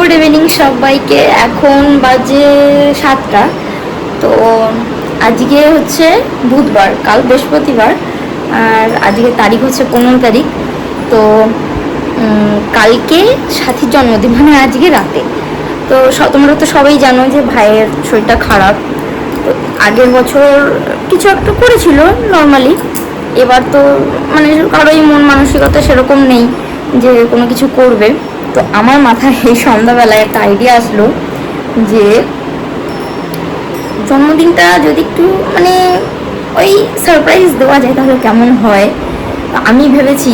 Good evening সবাইকে। এখন বাজে সাতটা। তো আজকে হচ্ছে বুধবার, কাল বৃহস্পতিবার। আর আজকে তারিখ হচ্ছে পনেরো তারিখ। তো কালকে সাথীর জন্মদিন মানে আজকে রাতে। তো তোমরা তো সবাই জানো যে ভাইয়ের শরীরটা খারাপ। তো আগের বছর কিছু একটা করেছিল নর্মালি এবার তো মানে কারোই মন মানসিকতা সেরকম নেই যে কোনো কিছু করবে। তো আমার মাথায় এই সন্ধ্যাবেলায় একটা আইডিয়া আসলো যে জন্মদিনটা যদি একটু মানে ওই সারপ্রাইজ দেওয়া যায় তাহলে কেমন হয়? আমি ভেবেছি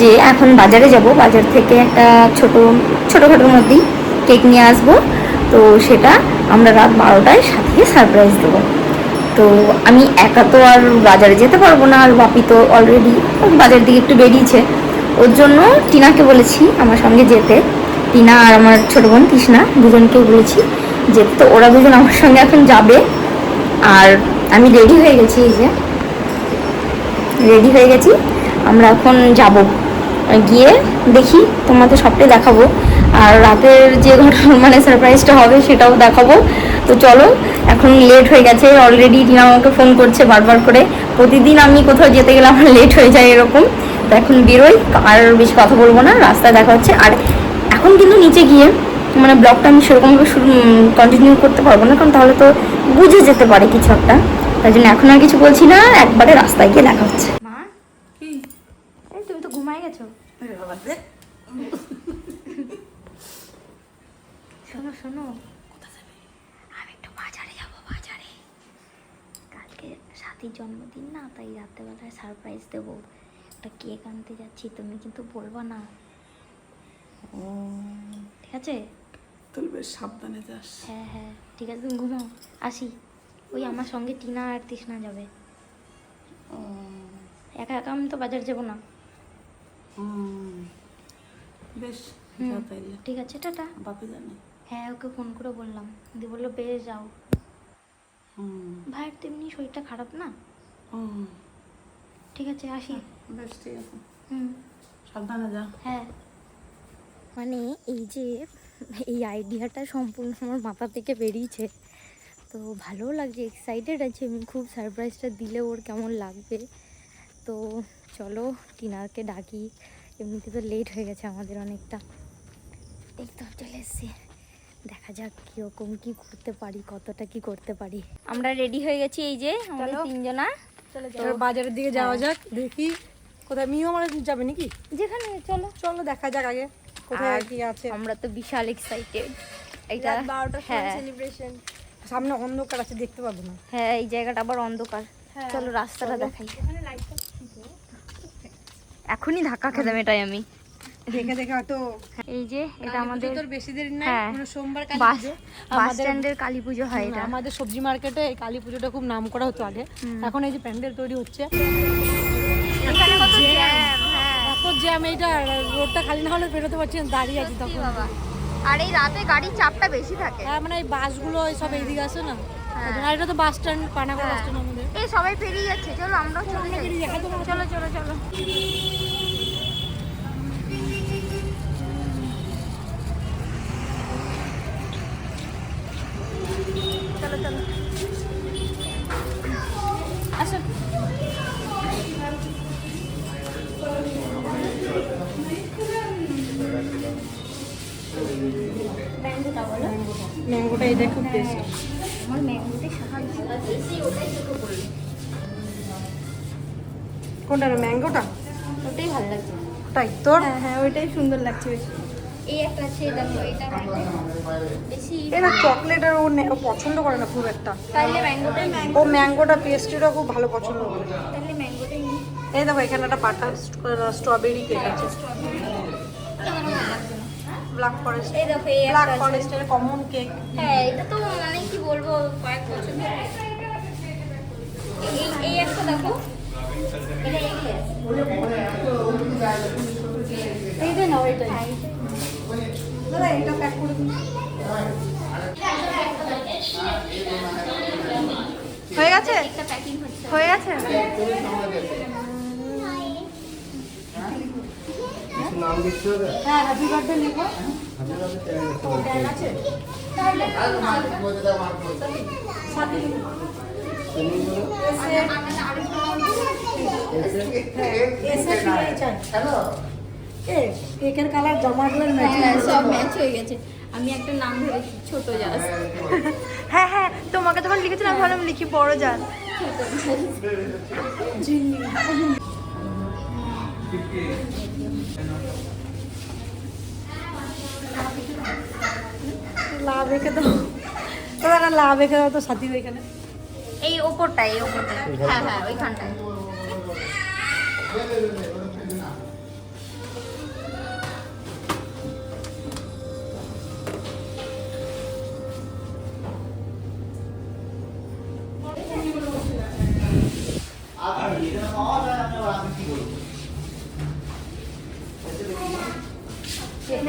যে এখন বাজারে যাব, বাজার থেকে একটা ছোট, ছোটোখাটোর মধ্যেই কেক নিয়ে আসব। তো সেটা আমরা রাত বারোটায় সাথে সারপ্রাইজ দেবো। তো আমি একা তো আর বাজারে যেতে পারব না, আর বাপি তো অলরেডি বাজার দিকে একটু বেরিয়েছে। ওর জন্য টিনাকে বলেছি আমার সঙ্গে যেতে। টিনা আর আমার ছোটো বোন কৃষ্ণা দুজনকেই বলেছি যেতে। তো ওরা দুজন আমার সঙ্গে এখন যাবে। আর আমি রেডি হয়ে গেছি এই যে। রেডি হয়ে গেছি। আমরা এখন যাব। গিয়ে দেখি, তোমাদের সবটাই দেখাবো। আর রাতের যে ঘটনা মানে সারপ্রাইজটা হবে সেটাও দেখাবো। তো চলো, এখন লেট হয়ে গেছে। অলরেডি টিনা আমাকে ফোন করছে বারবার করে। প্রতিদিন আমি কোথাও যেতে গেলে আমার লেট হয়ে যায় এরকম। এখন বেরোই, আর বেশি কথা বলব না, রাস্তায় দেখা হচ্ছে। আর এখন কিন্তু নিচে গিয়ে মানে ব্লগটা আমি সেরকমভাবে শুরু কন্টিনিউ করতে পারব না, কারণ তাহলে তো বুঝে যেতে পারে কিছু একটা। তাই জন্য এখন আর কিছু বলছি না, একবারে রাস্তায় গিয়ে দেখা হচ্ছে। তুমি তো ঘুমাই গেছো। শোনো শোনো। সাথীর জন্মদিন না, তাই রাত্রেবেলায় সারপ্রাইজ দেবো। একটা কেক আনতে যাচ্ছি তুমি কিন্তু বলবা না। ও। ঠিক আছে? তুই বেশ সাবধানে যাস। হ্যাঁ হ্যাঁ ঠিক আছে তুমি ঘুমাও। আসি। ওই আমার সঙ্গে টিনা আর তৃষ্ণা যাবে। ও, একা একা আমি তো বাজার যাব না। বেশ। ঠিক আছে টাটা। বাপি জানে হ্যাঁ ওকে ফোন করে বললাম। দিয়ে বলল বেশ যাও। হুম। ভাইয়ের তো এমনি শরীরটা খারাপ না? ঠিক আছে আসি। বেশ ঠিক আছে। হুম। সাবধানে যা। হ্যাঁ। মানে এই যে এই আইডিয়াটা সম্পূর্ণ আমার মাথা থেকে বেরিয়েছে। তো ভালোও লাগছে এক্সাইটেড আছে আমি খুব সারপ্রাইজটা দিলে ওর কেমন লাগবে। তো চলো টিনাকে ডাকি। এমনিতে তো লেট হয়ে গেছে আমাদের অনেকটা। এই তো চলে এসছি। দেখা যাক কীরকম কি করতে পারি কতটা কি করতে পারি। আমরা রেডি হয়ে গেছি এই যে আমাদের তিনজনা। চলো বাজারের দিকে যাওয়া যাক দেখি। কোথায়? মিও আমার যাবে নাকি? যেখানে চলো। চলো দেখা যাক আগে কোথায় কি আছে। আমরা তো বিশাল এক্সাইটেড এটা রাত বারোটার সময় হ্যাঁ। সেলিব্রেশন সামনে অন্ধকার আছে দেখতে পাবো না। হ্যাঁ এই জায়গাটা আবার অন্ধকার। হ্যাঁ, চলো রাস্তাটা। দেখাই। এখনই ধাক্কা খেতাম এটাই আমি। দেখে দেখে হয়তো এই যে এটা আমাদের তোর বেশি দেরি নাই হ্যাঁ। মানে সোমবার কালী পুজো। বাস স্ট্যান্ডের কালী পুজো হয় এটা। আমাদের সবজি মার্কেটে এই কালী পুজোটা খুব নাম করা হতো আগে। এখন এই যে প্যান্ডেল তৈরি হচ্ছে। এখানে কত জ্যাম হ্যাঁ। এত জ্যাম এইটা রোডটা খালি না হলে বেরোতে পারছি না দাঁড়িয়ে আছি তখন। বাবা। আর এই রাতে গাড়ির চাপটা বেশি থাকে। হ্যাঁ মানে এই বাসগুলো সব এইদিকে আসে না? আর এটা তো bus stand Panagarh bus stand আমাদের। এই সবাই পেরিয়ে যাচ্ছে চলো আমরাও চলে যাই। যাই, চলো, চলো চলো। চলো চলো। ম্যাঙ্গোটা এটা খুব টেস্ট আমার ম্যাঙ্গোতে সাহায্য পড়ল কোনটা ম্যাঙ্গোটা? ওটাই ভালো লাগছে। তাই তোর? হ্যাঁ হ্যাঁ ওইটাই সুন্দর লাগছে বেশি। এই একটা আছে দেখো এটা বেশি চকলেট আর ও পছন্দ করে না খুব একটা। তাহলে ম্যাঙ্গোটাই ও ম্যাঙ্গোটা পেস্ট্রিটা খুব ভালো পছন্দ করে। তাহলে ম্যাঙ্গোটাই এই দেখো এখানে একটা বাটার স্ট্রবেরি কেক আছে। ব্ল্যাক ফরেস্ট এই দেখো এই ব্ল্যাক ফরেস্টের কমন কেক হ্যাঁ এটা তো মানে কি বলব কয়েক বছর ধরে। এই এই একটা দেখো। এটা নাও এইটাই। দাদা এটা প্যাক করে দিন। হয়ে গেছে? একটা প্যাকিং হচ্ছে হয়ে গেছে হ্যাঁ হ্যাপি বার্থডে লিখো। কেকের কালার জামাগুলোর ম্যাচ হ্যাঁ সব ম্যাচ হয়ে গেছে। আমি একটা নাম ধরেছি ছোট জাস হ্যাঁ হ্যাঁ তোমাকে যখন লিখেছিলাম আমি ভাবলাম লিখি বড় জান লাভ রেখে দাও তোরা লাভ রেখে দাও তো সাথী ওইখানে এই ওপরটাই এই ওপরটায় হ্যাঁ হ্যাঁ ওইখানটায়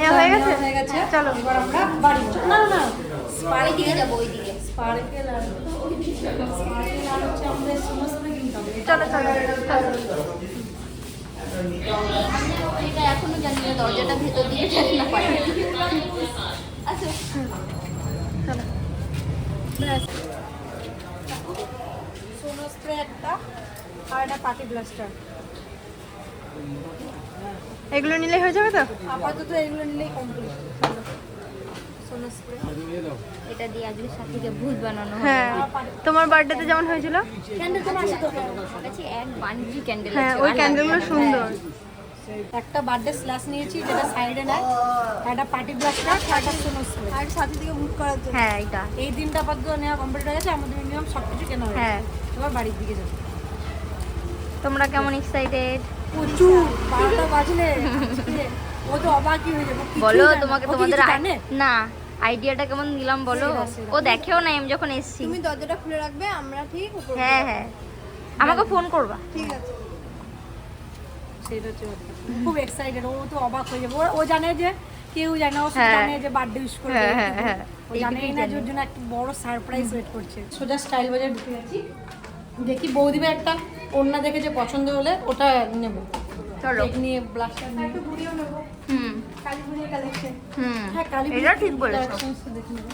নেওয়া হয়ে গেছে? হয়ে গেছে। চলো। এবার আমরা বাড়ি না না ওই দিকে যাব ওই দিকে হচ্ছে আমাদের সমস্ত কিনতে হবে। চলো চলো এটা এখনও জানি না দরজাটা ভেতর দিকে ঠিক না পাই আচ্ছা। সোনো স্প্রে একটা আর একটা পার্টি ব্লাস্টার। এগুলো নিলে হয়ে যাবে তো? আপাতত এগুলো নিলেই কমপ্লিট এটা দিয়ে আজকে সাথীকে ভূত বানানো হ্যাঁ। তোমার বার্থডেতে যেমন হয়েছিল? ক্যান্ডেল তো আছে তো? এক ক্যান্ডেল হ্যাঁ ওই ক্যান্ডেলগুলো সুন্দর। একটা বার্থডে স্ল্যাশ নিয়েছি যেটা সাইডে নেয় একটা পার্টি ব্লাস্টার আর একটা সোনো স্প্রে আর সাথে থেকে বুক করার জন্য। হ্যাঁ এটা এই দিনটা আপাতত নেওয়া কমপ্লিট হয়ে গেছে আমাদের মিনিমাম সব কিছু কেনা হয়ে হ্যাঁ। এবার বাড়ির দিকে যাব। তোমরা কেমন এক্সাইটেড প্রচুর বারোটা বাজলে ও তো অবাকই হয়ে যাবে বলো তোমাকে তোমাদের? না আইডিয়াটা কেমন দিলাম বলো। ও দেখেও না আমি যখন এসছি তুমি দরজাটা খুলে রাখবে আমরা ঠিক হ্যাঁ হ্যাঁ আমাকে ফোন করবা ঠিক আছে। খুব এক্সাইটেড ও তো অবাক হয়ে যাবে ও- জানে যে কেউ জানে ও হ্যাঁ। জানে যে বার্থডে উইশ করবে হ্যাঁ, হ্যাঁ। ও না জানে। জন্য একটা বড় সারপ্রাইজ ওয়েট করছে সোজা স্টাইল বাজার ঢুকে গেছি দেখি বৌদিবে একটা ওড়না দেখে যে পছন্দ হলে ওটা নেব। চলো। নিয়ে ব্লাস্টার নিয়ে একটু ঘুরিয়েও নেব। হুম। কালী কালেকশন হুম। হ্যাঁ কালী এটা ঠিক বলেছ। দেখে নেব।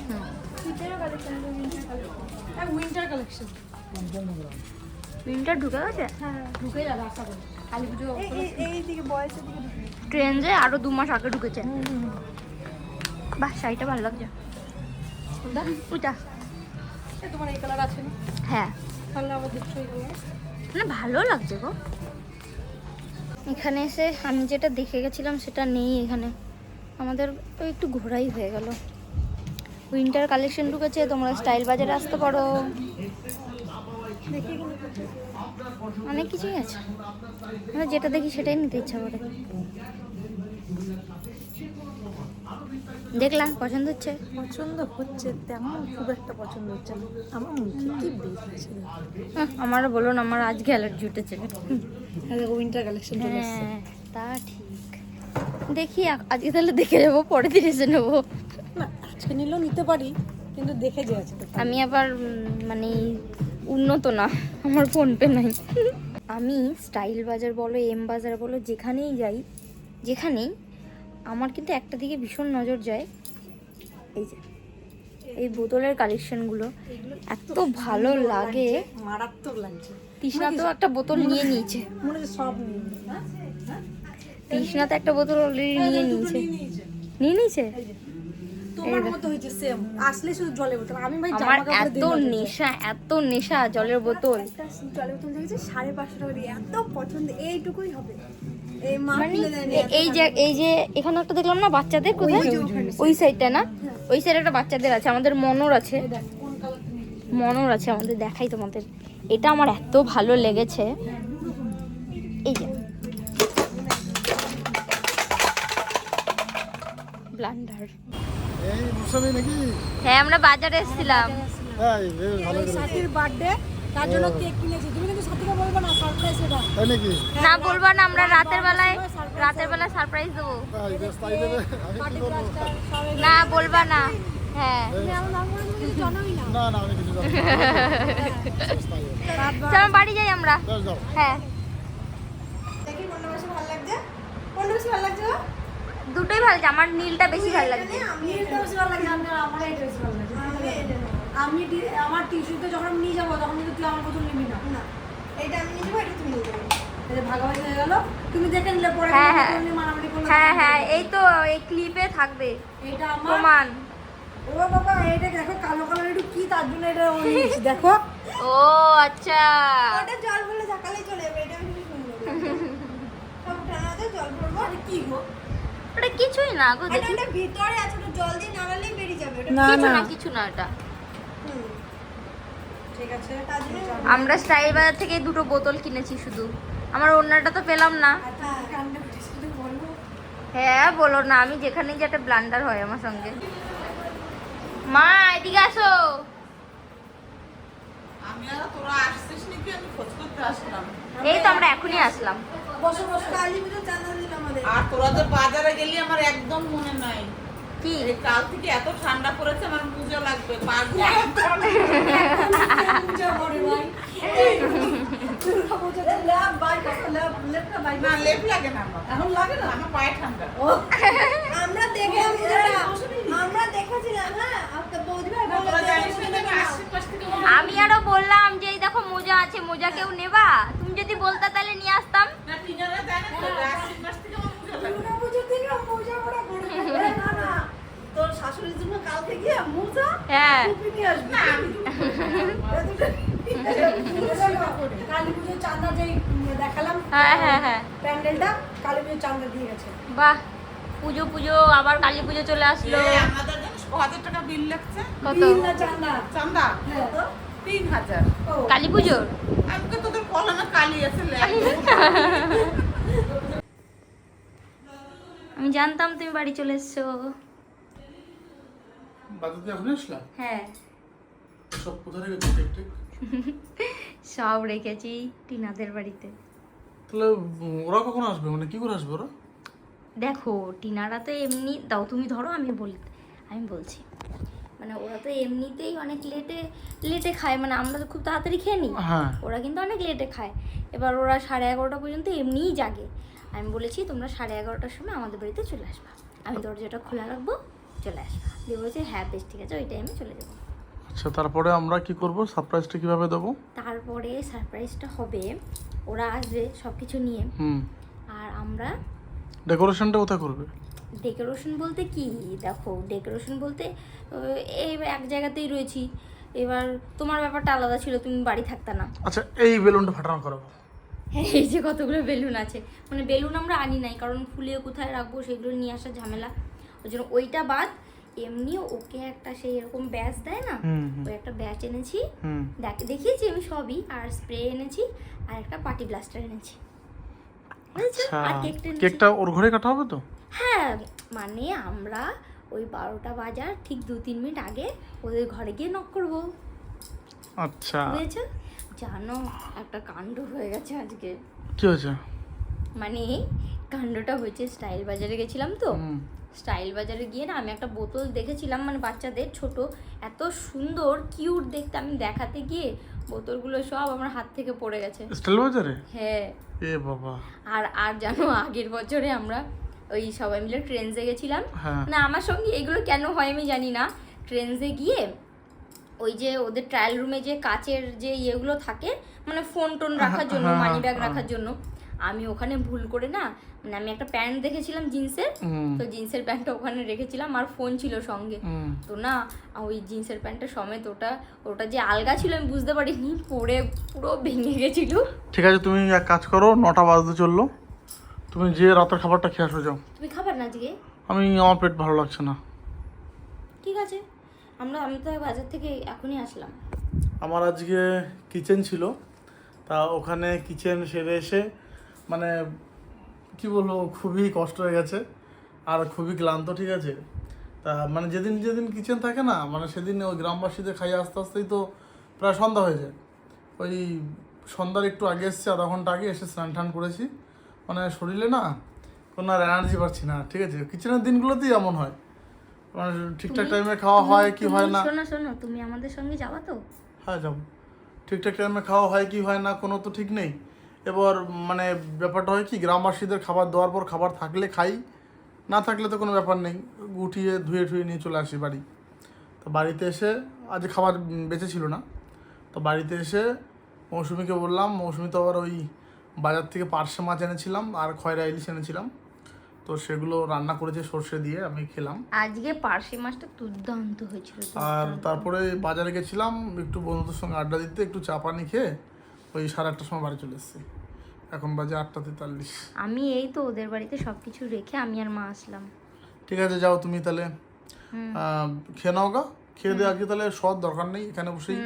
শীতেরও কালেকশন উইন্টার কালেকশন হ্যাঁ উইন্টার কালেকশন উইন্টার ঢুকে গেছে? হ্যাঁ ঢুকে যাবে আশা করি। কালী পুজো এই দিকে বয়সের দিকে ট্রেন যে আরও দু মাস আগে ঢুকেছে। বাহ শাড়িটা ভালো লাগছে? তোমার এই কালার আছে হ্যাঁ। আবার কালার মানে ভালো লাগছে গো। এখানে এসে আমি যেটা দেখে গেছিলাম সেটা নেই এখানে। আমাদের ওই একটু ঘোরাই হয়ে গেল। উইন্টার কালেকশন ঢুকেছে তোমরা স্টাইল বাজারে আসতে পারো। অনেক কিছুই আছে। আমরা যেটা দেখি সেটাই নিতে ইচ্ছা করে। দেখলাম পছন্দ হচ্ছে? পছন্দ হচ্ছে তেমন খুব একটা পছন্দ হচ্ছে না। আমার মুখে কি বেরিয়েছে আমারও বলুন আমার আজকে অ্যালার্জি উঠেছে। উইন্টার কালেকশন হ্যাঁ তা ঠিক। দেখি আজকে তাহলে দেখে যাব পরে দিন এসে নেব। না আজকে নিলেও নিতে পারি কিন্তু দেখে যে আছে আমি আবার মানে উন্নত না আমার ফোন পে নাই। আমি স্টাইল বাজার বলো এম বাজার বলো যেখানেই যাই যেখানেই আমার কিন্তু একটা দিকে ভীষণ নজর যায়। এই যে এই বোতলের কালেকশনগুলো এত ভালো লাগে। মারাত্মক লাগছে। তৃষ্ণা তো একটা বোতল নিয়ে নিয়েছে। মনে সব তৃষ্ণা তো একটা বোতল অলরেডি নিয়ে নিয়েছে। নিয়ে নিয়েছে। তোমার মতো হয়েছে সেম আসলে শুধু জলে বোতল। আমি ভাই জামা কাপড় এত নেশা এত নেশা জলের বোতল। জলের বোতল দেখেছি? সাড়ে পাঁচশো টাকা দিয়ে। এত পছন্দ এইটুকুই হবে। এই মানে এই যে এই যে এখানে একটা দেখলাম না বাচ্চাদের কোথায়? ওই সাইডটা না? ওই সাইডে একটা বাচ্চাদের আছে আমাদের মনোর আছে। মনোর আছে আমাদের দেখাই তোমাদের। এটা আমার এত ভালো লেগেছে। এই যে। ব্লান্ডার। এই মৌসুমি নাকি? হ্যাঁ আমরা বাজারে এসেছিলাম। সাথীর বার্থডে তার জন্য কেক কিনেছি। তুমি কিন্তু সাথীকে বলবে না সারপ্রাইজ এটা তাই নাকি? না বলব না আমরা রাতের বেলায় রাতের বেলায় সারপ্রাইজ দেবো। না বলবা না। হ্যাঁ। না না আমি কিছু। চলো বাড়ি যাই আমরা। হ্যাঁ? দুটোই ভালো লাগছে আমার নীলটা বেশি ভালো লাগছে। আমি আমার টিস্যুতে যখন নিয়ে যাব তখন কিন্তু তুই আমার বোতল নিবি না। না। এটা আমি নিয়ে যাব এটা তুমি নিয়ে যাবে এই ভাগাভাগি হয়ে গেল। তুমি দেখে নিলে পরে হ্যাঁ, হ্যাঁ। হ্যাঁ হ্যাঁ এই তো এই ক্লিপে থাকবে। এটা আমার? প্রমাণ। ও বাবা এটা দেখো কালো কালো একটু কি তার জন্য এটা দেখো। ও আচ্ছা। ওটা জল চলে যাবে এটা আমি সুন্দর সব ঠান্ডাতে জল আরে কি গো? ওটা কিছুই না গো দেখি। ওটা ভিতরে আছে জল দিয়ে নাড়ালেই বেরিয়ে যাবে ওটা কিছু না না। কিছু না এটা হুম, ঠিক আছে তার জন্য আমরা স্টাইল বাজার থেকে দুটো বোতল কিনেছি শুধু। আমার অন্যটা তো পেলাম না। হ্যাঁ বলো না আমি যেখানেই যে একটা ব্লান্ডার হয় আমার সঙ্গে। মা এদিকে আসো। আমি তোরা আসছিস নাকি? আমি খোঁজ করতে আসলাম। এই তো আমরা এখনই আসলাম। বসো বসো কালী পুজো চাঁদা দিল আমাদের। আর তোরা তো বাজারে গেলি আমার একদম মনে নাই। কি কাল থেকে এত ঠান্ডা পড়েছে আমার পুজো লাগবে আমার। এখন লাগে না? আমার পায়ে ঠান্ডা। ও। আমরা দেখলাম পুজোটা আমরা দেখেছিলাম হ্যাঁ? আমি আরও বললাম যে এই দেখো মোজা আছে মোজা কেউ নেবা। তুমি যদি বলতা তাহলে নিয়ে আসতাম না টিনারা জানে তো আশিপাশ থেকে আমার পুজো লাগবে দুর্গা পুজোর দিন পূজা করে ঘুরে না না তোর শাশুড়ির জন্য কালকে গিয়ে মোজা হ্যাঁ টুপি নিয়ে আসবি কালী পুজোর চাঁদা যেই দেখালাম হ্যাঁ হ্যাঁ হ্যাঁ প্যান্ডেলটা কালী পুজোর চাঁদা দিয়ে গেছে বাহ পুজো পুজো আবার কালী পুজো চলে আসলো। হাজার টাকা বিল লাগছে? কত? বিল না চাঁদা। চান্দা হ্যাঁ তিন হাজার। কালী পুজোর কালি আছে আমি জানতাম তুমি বাড়ি চলে এসছো। বাজাতে এখন হ্যাঁ। সব কোথায় রেখেছি সব রেখেছি টিনাদের বাড়িতে। তাহলে ওরা কখন আসবে? মানে কি করে আসবে ওরা? দেখো টিনারা তো এমনি দাও তুমি ধরো আমি বলি আমি বলছি। মানে ওরা তো এমনিতেই অনেক লেটে লেটে খায়। মানে আমরা তো খুব তাড়াতাড়ি খেয়ে নিই। হ্যাঁ। ওরা কিন্তু অনেক লেটে খায়। এবার ওরা সাড়ে এগারোটা পর্যন্ত এমনিই জাগে। আমি বলেছি তোমরা সাড়ে এগারোটার সময় আমাদের বাড়িতে চলে আসবা। আমি দরজাটা খোলা রাখব। চলে আসবা। দিয়ে বলেছে হ্যাঁ বেশ ঠিক আছে ওই টাইমে চলে যাব। আচ্ছা তারপরে আমরা কি করব? সারপ্রাইজটা কীভাবে দেবো? তারপরে সারপ্রাইজটা হবে ওরা আসবে সব কিছু নিয়ে আর আমরা ডেকোরেশনটা কোথায় করবে? ডেকোরেশন বলতে কি? দেখো ডেকোরেশন বলতে এই এক জায়গাতেই রয়েছি। এবার তোমার ব্যাপারটা আলাদা ছিল তুমি বাড়ি থাকতা না। আচ্ছা এই বেলুনটা ফাটানো করাবো। এই যে কতগুলো বেলুন আছে। মানে বেলুন আমরা আনি নাই কারণ ফুলিয়ে কোথায় রাখব সেগুলো নিয়ে আসার ঝামেলা। ওই জন্য ওইটা বাদ এমনি ওকে একটা সেই এরকম ব্যাচ দেয় না? ওই একটা ব্যাচ এনেছি। দেখ- দেখিয়েছি আমি সবই আর স্প্রে এনেছি আর একটা পার্টি ব্লাস্টার এনেছি? আচ্ছা। আর কেকটা ওর ঘরে কাটা হবে তো? হ্যাঁ মানে আমরা ওই বারোটা বাজার ঠিক দু তিন মিনিট আগে ওদের ঘরে গিয়ে নক করব। আচ্ছা। বুঝেছ? জানো একটা কাণ্ড হয়ে গেছে আজকে। কি হয়েছে? মানে কাণ্ডটা হয়েছে স্টাইল বাজারে গেছিলাম তো। স্টাইল বাজারে গিয়ে না আমি একটা বোতল দেখেছিলাম মানে বাচ্চাদের ছোট এত সুন্দর কিউট দেখতে। আমি দেখাতে গিয়ে বোতলগুলো সব আমার হাত থেকে পড়ে গেছে। স্টাইল বাজারে? হ্যাঁ। এ বাবা। আর আর জানো আগের বছরে আমরা ওই সবাই মিলে ট্রেনসে গেছিলাম। হ্যাঁ। না আমার সঙ্গে এগুলো কেন হয় আমি জানি না। ট্রেনসে গিয়ে ওই যে ওদের ট্রায়াল রুমে যে কাচের যে ইয়েগুলো থাকে মানে ফোন টোন রাখার জন্য হ্যাঁ, মানি ব্যাগ হ্যাঁ। রাখার জন্য। আমি ওখানে ভুল করে না মানে আমি একটা প্যান্ট দেখেছিলাম জিন্সের তো জিন্সের প্যান্টটা ওখানে রেখেছিলাম আর ফোন ছিল সঙ্গে। তো না ওই জিন্সের প্যান্টটা সমেত ওটা ওটা যে আলগা ছিল আমি বুঝতে পারিনি পরে পুরো ভেঙে গেছিল। ঠিক আছে তুমি এক কাজ করো নটা বাজতে চলল। তুমি যে রাতের খাবারটা খেয়ে আসো যাও। তুমি খাবার না আজকে? আমি আমার পেট ভালো লাগছে না। ঠিক আছে আমরা আমি তো বাজার থেকে এখনই আসলাম। আমার আজকে কিচেন ছিল তা ওখানে কিচেন সেরে এসে মানে কি বলব খুবই কষ্ট হয়ে গেছে আর খুবই ক্লান্ত ঠিক আছে? তা মানে যেদিন যেদিন কিচেন থাকে না মানে সেদিন ওই গ্রামবাসীদের খাইয়ে আস্তে আস্তেই তো প্রায় সন্ধ্যা হয়ে যায়। ওই সন্ধ্যার একটু আগে এসেছি আধা ঘণ্টা আগে এসে স্নান টান করেছি। মানে শরীরে না কোনো আর এনার্জি পাচ্ছি না ঠিক আছে? কিচেনের দিনগুলোতেই এমন হয়। মানে ঠিকঠাক টাইমে খাওয়া হয় কি হয় না। শোনো শোনো তুমি আমাদের সঙ্গে যাবা তো? হ্যাঁ যাব। ঠিকঠাক টাইমে খাওয়া হয় কি হয় না কোনো তো ঠিক নেই। এবার মানে ব্যাপারটা হয় কি গ্রামবাসীদের খাবার দেওয়ার পর খাবার থাকলে খাই না থাকলে তো কোনো ব্যাপার নেই গুটিয়ে ধুয়ে ধুয়ে নিয়ে চলে আসি বাড়ি। তো বাড়িতে এসে আজ খাবার বেঁচে ছিল না তো বাড়িতে এসে মৌসুমিকে বললাম মৌসুমি তো আবার ওই বাজার থেকে পার্শে মাছ এনেছিলাম আর খয়রা ইলিশ এনেছিলাম তো সেগুলো রান্না করেছে সর্ষে দিয়ে আমি খেলাম। আজকে পার্শে মাছটা দুর্দান্ত হয়েছিল আর তারপরে বাজারে গেছিলাম একটু বন্ধুদের সঙ্গে আড্ডা দিতে একটু চা পানি খেয়ে ওই সাড়ে আটটার সময় বাড়ি চলে এসেছি। এখন বাজে আটটা তেতাল্লিশ। আমি এই তো ওদের বাড়িতে সবকিছু রেখে আমি আর মা আসলাম। ঠিক আছে যাও তুমি তাহলে খেয়ে নাও গা। খেয়ে দিয়ে আজকে তাহলে সব দরকার নেই এখানে বসেই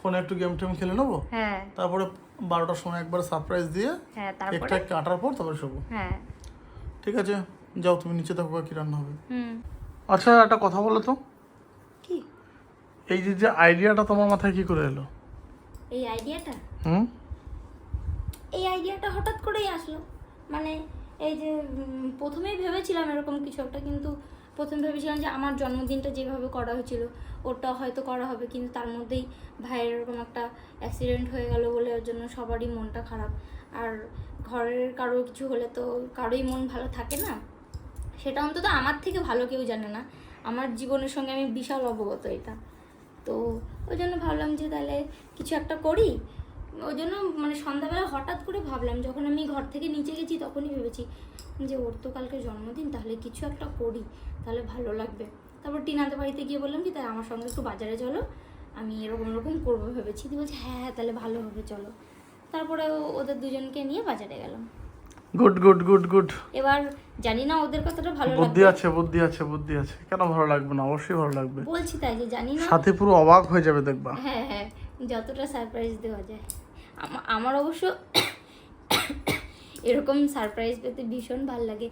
ফোনে একটু গেম টেম খেলে নেব। হ্যাঁ। তারপরে বারোটার সময় একবার সারপ্রাইজ দিয়ে হ্যাঁ একটা কাটার পর তারপরে শোবো। হ্যাঁ। ঠিক আছে যাও তুমি নিচে থাকো কি রান্না হবে। আচ্ছা একটা কথা বলো তো। কি? এই যে যে আইডিয়াটা তোমার মাথায় কি করে এলো? এই আইডিয়াটা এই আইডিয়াটা হঠাৎ করেই আসলো। মানে এই যে প্রথমেই ভেবেছিলাম এরকম কিছু একটা, কিন্তু প্রথমে ভেবেছিলাম যে আমার জন্মদিনটা যেভাবে করা হয়েছিল, ওটা হয়তো করা হবে, কিন্তু তার মধ্যেই ভাইয়ের এরকম একটা অ্যাক্সিডেন্ট হয়ে গেল বলে ওর জন্য সবারই মনটা খারাপ। আর ঘরের কারও কিছু হলে তো কারোই মন ভালো থাকে না। সেটা অন্তত আমার থেকে ভালো কেউ জানে না। আমার জীবনের সঙ্গে আমি বিশাল অবগত এটা। তো ওই জন্য ভাবলাম যে তাহলে কিছু একটা করি ওই জন্য মানে সন্ধ্যাবেলা হঠাৎ করে ভাবলাম যখন আমি ঘর থেকে নিচে গেছি তখনই ভেবেছি যে ওর তো কালকে জন্মদিন তাহলে কিছু একটা করি তাহলে ভালো লাগবে। তারপর টিনাদের বাড়িতে গিয়ে বললাম কি তাই আমার সঙ্গে একটু বাজারে চলো আমি এরকম এরকম করব ভেবেছি। দিয়ে বলছে হ্যাঁ হ্যাঁ তাহলে ভালো হবে চলো। তারপরে ওদের দুজনকে নিয়ে বাজারে গেলাম। Good good good good. এবার জানি না ওদের কথাটা ভালো বুদ্ধি আছে বুদ্ধি আছে বুদ্ধি আছে। কেন ভালো লাগবে না? অবশ্যই ভালো লাগবে। বলছি তাই যে জানি না সাথে পুরো অবাক হয়ে যাবে দেখবা। হ্যাঁ হ্যাঁ। যতটা সারপ্রাইজ দেওয়া যায়। আমার অবশ্য এরকম সারপ্রাইজ পেতে ভীষণ ভালো লাগে।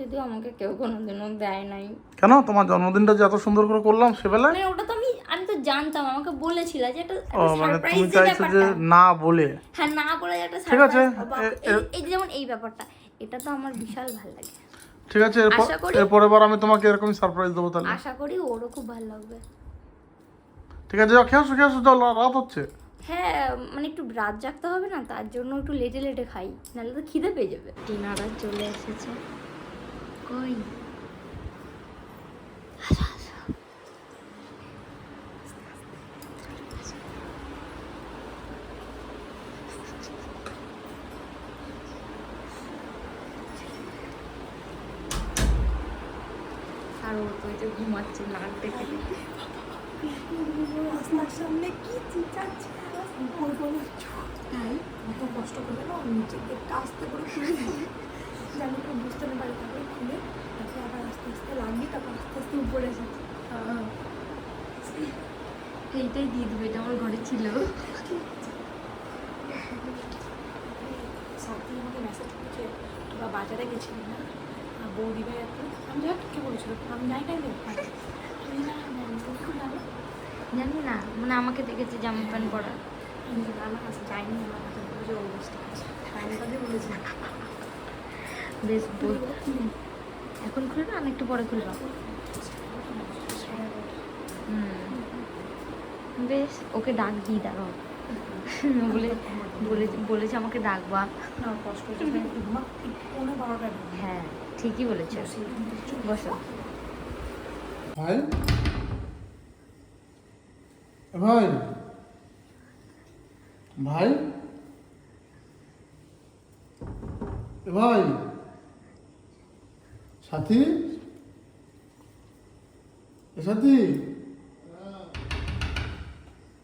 যদিও আমাকে কেউ কোনোদিনও দেয় নাই। কেন? তোমার জন্মদিনটা যে এত সুন্দর করে করলাম সেবেলায়? মানে ওটা তো আমি আমি তো জানতাম আমাকে বলেছিল যে একটা মানে সারপ্রাইজ তুমি চাইছো যে না বলে। হ্যাঁ না বলে একটা ঠিক আছে, এই যে যেমন এই ব্যাপারটা এটা তো আমার বিশাল ভালো লাগে। ঠিক আছে এরপর বার আমি তোমাকে এরকম সারপ্রাইজ দেবো তাহলে। আশা করি ওরও খুব ভালো লাগবে। ঠিক আছে যাও খেয়ে আসো খেয়ে আসো যাও রাত হচ্ছে। হ্যাঁ মানে একটু রাত জাগতে হবে না তার জন্য একটু লেটে লেটে খাই নাহলে তো খিদে পেয়ে যাবে। ডিনার চলে এসেছে। কই আর ও তো ওই যে ঘুমাচ্ছে নাক ডেকে ডেকে। রাস্তার সামনে কি চিচাচ্ছে তাই অত কষ্ট করে না নিচে গেটটা আস্তে করে খুলে দিই জানি কেউ বুঝতে না পারে তারপরে খুলে তারপরে আবার আস্তে আস্তে লাগিয়ে তারপর আস্তে আস্তে উপরে এসেছে এইটাই দিয়ে দিবে এটা আমার ঘরে ছিল। সাথী আমাকে মেসেজ করেছে তোরা বাজারে গেছিলি না? আর বৌদি ভাই একটা আমি যাক কে বলেছিল আমি যাই নাই আমি না আমি জানি? না মানে আমাকে দেখেছে জামা প্যান্ট পরা। আমি কাছে যাইনি আমার কাছে বলেছি বেশ বল। এখন খুলবে না? একটু পরে খুলবা হুম বেশ ওকে ডাক দিই দাঁড়াও বলে বলে বলেছে আমাকে ডাকবা। হ্যাঁ ঠিকই বলেছ। বসো ভাই? ভাই? ভাই? এ ভাই? সাথী? সাথী?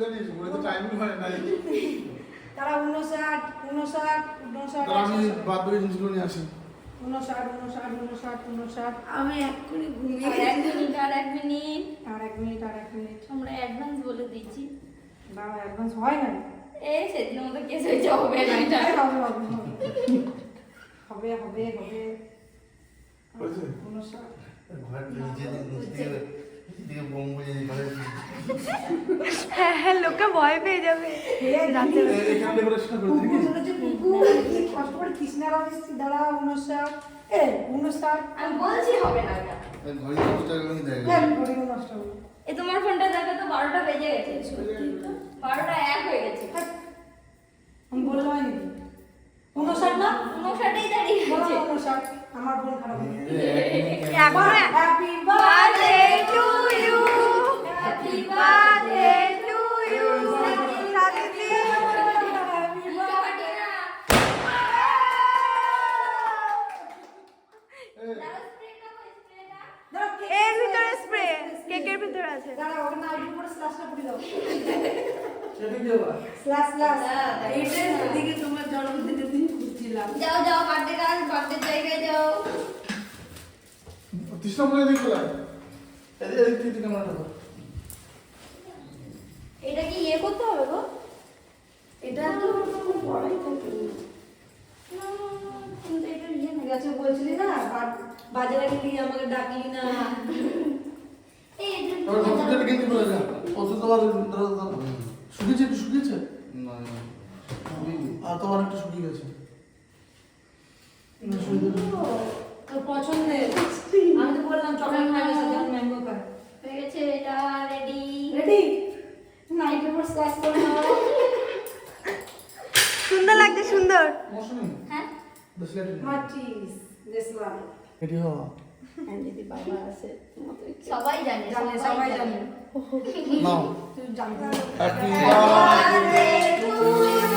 জানিস বলে তো টাইমই হয় নাই তারা উনষাট উনষাট উনষাট আমি বাদ বাকি জিনিসগুলো নিয়ে আসি উনষাট উনষাট উনষাট উনষাট আমি এক্ষুনি ঘুমিয়ে এক মিনিট আর এক মিনিট আর এক মিনিট। আর এক মিনিট আমরা অ্যাডভান্স বলে দিয়েছি বাবা অ্যাডভান্স হয় না। এই সেদিন মতো কেস হয়েছে হবে না এটা হবে। হবে হবে হবে। হ্যাঁ হ্যাঁ লোকটা ভয় পেয়ে যাবে। কষ্ট করে কৃষ্ণারাও এসেছি দাঁড়া উনষাট এ উনষাট আমি বলছি হবে না ঘড়ি নষ্ট হলো এ তোমার ফোনটা দেখো তো বারোটা বেজে গেছে বারোটা এক হয়ে গেছে আমি বললাম নাকি উনষাট না উনষাটেই দাঁড়িয়ে গেছে উনষাট আমার ফোন খারাপ happy birthday to you happy birthday to you Sathi এর ভিতরে স্প্রে কেকের ভিতরে আছে দাঁড়া ওখানে আইডি করে স্ল্যাশটা পুরি দাও সেটা কি আবার স্ল্যাশ স্ল্যাশ এইটাই দিকে তোমার জন্মদিনের দিন খুঁজছিলাম যাও যাও বার্থডে গান বার্থডে জায়গায় যাও তৃষ্ণা মনে দেখো এদিকে এদিক থেকে ক্যামেরাটা ধর। এটা কি ইয়ে করতে হবে গো এটা তো পড়াই থাকে কিন্তু এটা ইয়ে না গেছে বলছিলি না বা- বাজারে গেলি আমাকে ডাকলি না এই এটা এবার ওষুধটা কিন্তু বলে যা ওষুধ তোমার ধরো ধরো শুকিয়েছে একটু শুকিয়েছে আর তোমার একটু শুকিয়ে গেছে না, শুকিয়ে গেছে। তোর পছন্দের। আমি তো বললাম চকলেট খাই সাথে ম্যাঙ্গো খাই। হয়ে গেছে এটা রেডি রেডি নাইটের উপর স্ল্যাশ করে নাও সুন্দর লাগছে সুন্দর। মৌসুমী, হ্যাঁ। মাটিস দেশলাম এটি হওয়া আর যদি বাবা সবাই জানে জানে সবাই জানে। নাও। তুই জানতে হ্যাপি বার্থডে কি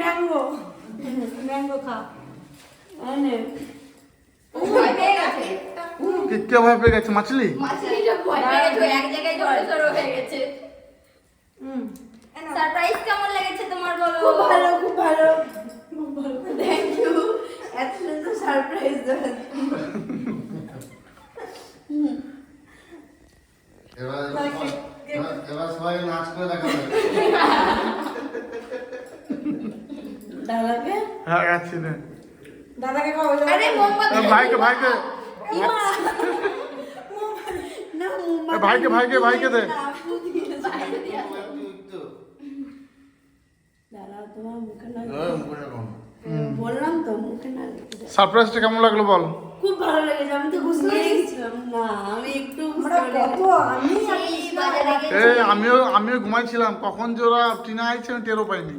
ম্যাঙ্গো। ম্যাঙ্গো খা। ভয় পেয়ে গেছে। কে কে ভয় পেয়ে গেছে? মাছলি? মাছলিটা ভয় পেয়ে গেছে এক জায়গায় জড়ো জড়ো হয়ে গেছে। হুম। সারপ্রাইজ কেমন লেগেছে তোমার বলো? খুব ভালো খুব ভালো। থ্যাংক ইউ এত সুন্দর সারপ্রাইজ দেওয়ার এবার এবার- এবার সবাই নাচ করে দেখাবে। দাদাকে? হ্যাঁ দাদাকে আরে মোমবাতি ভাইকে ভাইকে। না ভাইকে ভাইকে ভাইকে দে একটু দাদা তোমার মুখে না মুখে কম বললাম তো মুখে না লেগে সারপ্রাইজটা কেমন লাগল বল? খুব ভালো লেগেছে আমি তো বুঝতে পেরেছিলাম না আমি একটু এই আমিও আমিও ঘুমাইছিলাম। কখন যে ওরা টিনা আইছে আমি টেরও পাইনি।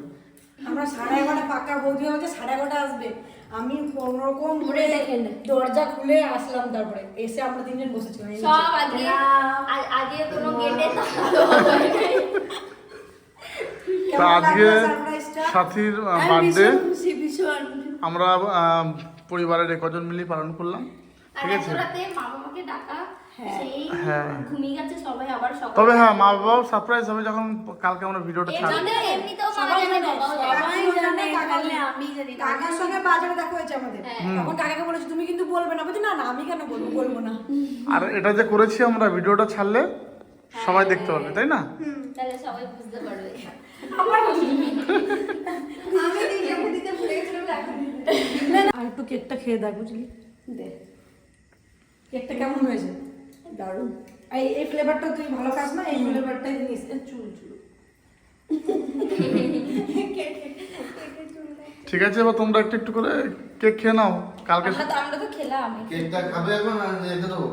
আমরা সাড়ে এগারোটা পাকা বৌদি হচ্ছে সাড়ে এগারোটা আসবে। আমি কোনোরকম ঘুরে দেখে নে। দরজা খুলে আসলাম তারপরে। এসে আমরা তিনজন বসেছিলাম। সব আজকে আ- আজকে কোনো গেটে। তা আজকে সাথীর বার্থডে ভীষণ আমরা পরিবারের কজন মিলে পালন করলাম আর ঠিক আছে? রাতে মা বাবাকে ডাকা সেই হ্যাঁ। ঘুমিয়ে গেছে সবাই আবার সকালে। তবে হ্যাঁ মা বাবাও সারপ্রাইজ হবে যখন কালকে আমরা ভিডিওটা ছাড়বো। জন্য এমনিতেও মা সবাই জানে জানে, বাবাও জানে। সবাই জানে খালি আমি জানি না। কাকার সঙ্গে বাজারে দেখা হয়েছে আমাদের। হ্যাঁ। তখন কাকাকে বলেছি তুমি কিন্তু বলবে না। বলছি না না আমি কেন বলব? বলব না। আর এটা যে করেছি আমরা ভিডিওটা ছাড়লে সবাই দেখতে পারবে তাই না? তাহলে সবাই বুঝতে পারবে। আর একটু কেকটা খেয়ে দেখ বুঝলি। দে। কেকটা কেমন হয়েছে? দারুণ। এই এই ফ্লেভারটা তুই ভালো খাস না? এই ফ্লেভারটাই নিস। চুল চুল। ঠিক আছে এবার তোমরা একটু একটু করে কেক খেয়ে নাও। কালকে আমরা তো খেলাম। কেকটা খাবে এখন আর রেখে দেবো?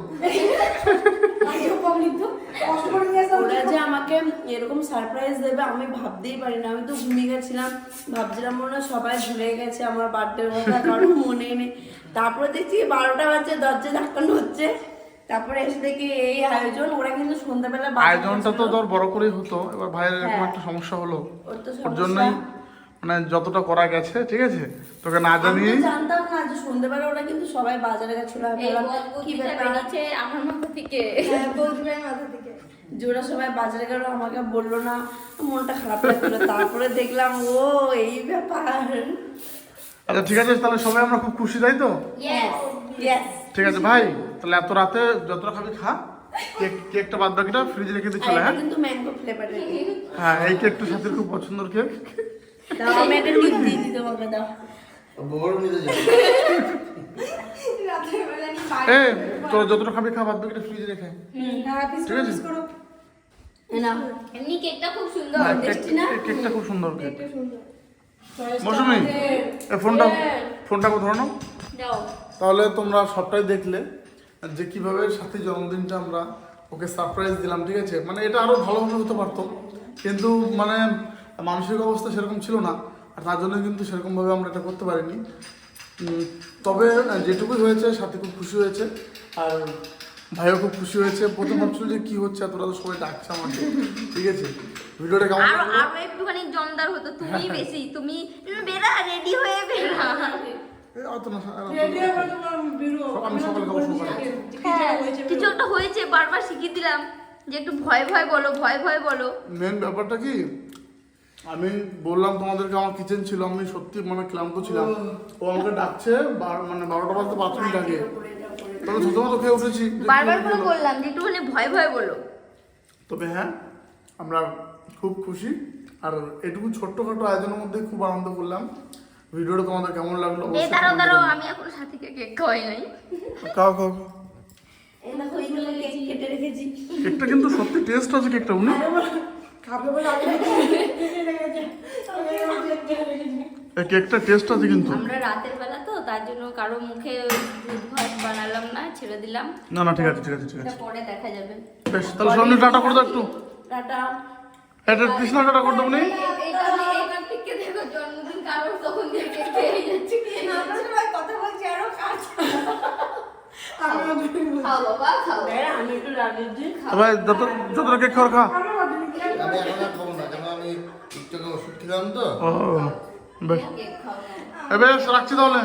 আজও পাবলিক তো কষ্ট করে নিয়ে আসলাম ওরা যে আমাকে এরকম সারপ্রাইজ দেবে আমি ভাবতেই পারি না আমি তো ঘুমিয়ে গেছিলাম। ভাবছিলাম মনে হয় সবাই ভুলে গেছে আমার বার্থডে কথা কারও মনে নেই। তারপরে দেখছি বারোটা বাজে দরজা ধাক্কানো হচ্ছে। তারপরে এসে দেখি এই আয়োজন ওরা কিন্তু সন্ধ্যাবেলা আয়োজনটা তো ধর বড় করেই হতো। এবার ভাইয়ের এরকম হ্যাঁ। একটা সমস্যা হলো। ওর জন্যই মানে যতটা করা গেছে ঠিক আছে? তোকে না জানিয়েই জানতাম না যে সন্ধ্যাবেলা ওরা কিন্তু সবাই বাজারে গেছিল। কি ব্যাপার? বেরিয়েছে আমার মাথা থেকে। হ্যাঁ মাথা থেকে। যে ওরা সবাই বাজারে গেল আমাকে বলল না। মনটা খারাপ লাগল। তারপরে দেখলাম ও এই ব্যাপার। আচ্ছা ঠিক আছে তাহলে সবাই আমরা খুব খুশি তাই তো? ঠিক আছে ভাই। তাহলে এত রাতে যতটা খাবি খা। কেক কেকটা বাদ বাকিটা ফ্রিজে রেখে দিয়ে চলে হ্যাঁ? কিন্তু ম্যাঙ্গো ফ্লেভারের হ্যাঁ এই কেকটা সাথের খুব পছন্দের কেক। দাও আমি একটা লিপ দিয়ে দিই তোমাকে দাও। নিয়ে এ তোরা যতটা খাবি খা বাদ বাকিটা ফ্রিজে রেখে। হ্যাঁ ঠিক আছে। এমনি কেকটা খুব সুন্দর হ্যাঁ, কেক- কেকটা খুব সুন্দর মৌসুমি ফোনটা ফোনটা যাও তাহলে তোমরা সবটাই দেখলে। যে কীভাবে সাথে জন্মদিনটা আমরা ওকে সারপ্রাইজ দিলাম ঠিক আছে? মানে এটা আরও ভালোভাবে হতে পারতো। কিন্তু মানে মানসিক অবস্থা সেরকম ছিল না আর তার জন্য কিন্তু সেরকমভাবে আমরা এটা করতে পারিনি। তবে যেটুকুই হয়েছে সাথে খুব খুশি হয়েছে আর ভাইও খুব খুশি হয়েছে। প্রথম ভাবছিল যে কি হচ্ছে এতটা তো সবাই ডাকছে আমাকে ঠিক আছে? ভিডিওটা কেমন আরও একটুখানি জমদার হতো তুমি বেশি তুমি বেরা রেডি হয়ে বেরা। অত না আমি সকালে খাব হ্যাঁ, কিছু একটা হয়েছে বারবার শিখিয়ে দিলাম যে একটু ভয় ভয় বলো ভয় ভয় বলো। মেন ব্যাপারটা কি? আমি বললাম তোমাদেরকে আমার কিচেন ছিল আমি সত্যি মানে ক্লান্ত ছিলাম। ও। আমাকে ডাকছে মানে বারোটা বাজতে পাঁচ মিনিট আগে। তবে প্রথমত খেয়ে উঠেছি বারবার করে বললাম যে একটুখানি ভয় ভয় বলো। তবে হ্যাঁ আমরা খুব খুশি। আর এটুকু ছোট্টখাটো আয়োজনের মধ্যে খুব আনন্দ করলাম। ভিডিওটা তোমাদের কেমন লাগল এ অবশ্যই দাঁড়াও দাঁড়াও আমি এখন সাথীকে কেক খাওয়াই নাই। খাও খাও খাও। এই দেখো কেক কেটে রেখেছি। কেকটা কিন্তু সত্যি টেস্ট আছে কেকটা উনি। খাবে বলে আমি এই কেকটা টেস্ট আছে কিন্তু। আমরা রাতের বেলা তো তার জন্য কারও মুখে দুধ ভাত বানালাম না ছেড়ে দিলাম। না না ঠিক আছে ঠিক আছে ঠিক আছে। পরে দেখা যাবে। বেশ তাহলে সামনে টাটা করে দাও একটু। টাটা। এটা কৃষ্ণা টাটা করে দেবো নি কারোর তখন কেক খেয়ে যাচ্ছে। কথা বলছি আরও কাজ। খাও। আমি যতটা খাওয়ার খা এখন আর খাব না কেন আমি টিকটকে ওষুধ খেলাম তো। ও বেশ। বেশ রাখছি তাহলে।